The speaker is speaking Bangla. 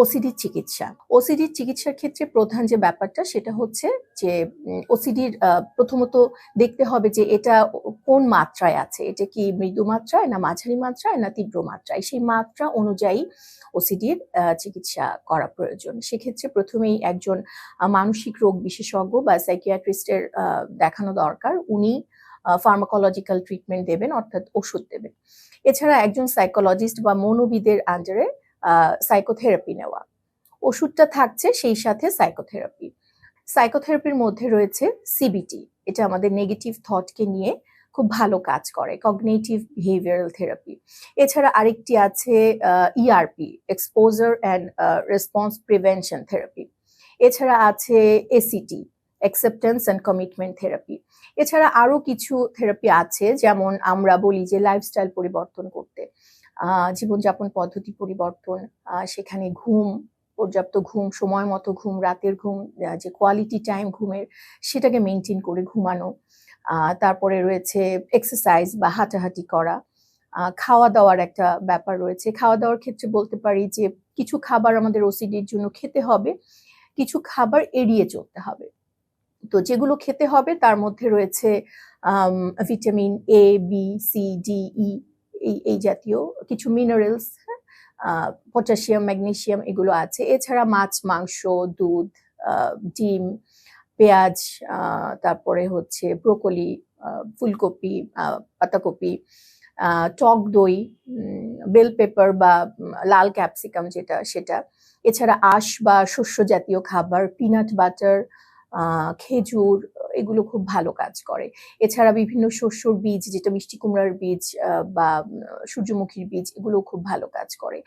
ওসিডির চিকিৎসা। ওসিডির চিকিৎসার ক্ষেত্রে প্রধান যে ব্যাপারটা, সেটা হচ্ছে যে ওসিডির প্রথমত দেখতে হবে যে এটা কোন মাত্রায় আছে। এটা কি মৃদু মাত্রায় না মাঝারি মাত্রায় না তীব্র মাত্রায়? সেই মাত্রা অনুযায়ী ওসিডির চিকিৎসা করা প্রয়োজন। সেক্ষেত্রে প্রথমেই একজন মানসিক রোগ বিশেষজ্ঞ বা সাইকিয়াট্রিস্টের দেখানো দরকার। উনি ফার্মাকোলজিক্যাল ট্রিটমেন্ট দেবেন, অর্থাৎ ওষুধ দেবেন। এছাড়া একজন সাইকোলজিস্ট বা মনোবিদের আন্ডারে সাইকোথেরাপি নেওয়া। ওষুধটা থাকছে সেই সাথে সাইকোথেরাপি সাইকোথেরাপির মধ্যে রয়েছে সিবিটি এটা আমাদের নেগেটিভ থটকে নিয়ে খুব ভালো কাজ করে কগনেটিভ বিহেভিয়ারাল থেরাপি এছাড়া আরেকটি আছে ERP exposure and response prevention therapy এছাড়া আছে ACT acceptance and commitment therapy এছাড়া আরও কিছু থেরাপি আছে, যেমন আমরা বলি যে লাইফস্টাইল পরিবর্তন করতে। জীবনযাপন পদ্ধতি পরিবর্তন সেখানে ঘুম, পর্যাপ্ত ঘুম, সময় মতো ঘুম, রাতের ঘুম যে কোয়ালিটি টাইম ঘুমের, সেটাকে মেনটেন করে ঘুমানো। তারপরে রয়েছে এক্সারসাইজ বা হাঁটাহাঁটি করা। খাওয়া দাওয়ার একটা ব্যাপার রয়েছে। খাওয়া দাওয়ার ক্ষেত্রে বলতে পারি যে কিছু খাবার আমাদের ওসিডির জন্য খেতে হবে, কিছু খাবার এড়িয়ে চলতে হবে। তো যেগুলো খেতে হবে, তার মধ্যে রয়েছে vitamin A B C D E এই এই জাতীয় কিছু মিনারেলস পটাশিয়াম ম্যাগনেশিয়াম এগুলো আছে। এছাড়া মাছ, মাংস, দুধ ডিম, পেঁয়াজ তারপরে হচ্ছে ব্রোকলি ফুলকপি পাতাকপি টক দই বেল পেপার বা লাল ক্যাপসিকাম যেটা, সেটা। এছাড়া আঁশ বা শস্য জাতীয় খাবার পিনাট বাটার খেজুর, এগুলো খুব ভালো কাজ করে। এছাড়া বিভিন্ন শস্যর বীজ, যেটা মিষ্টি কুমড়ার বীজ বা সূর্যমুখীর বীজ এগুলো খুব ভালো কাজ করে।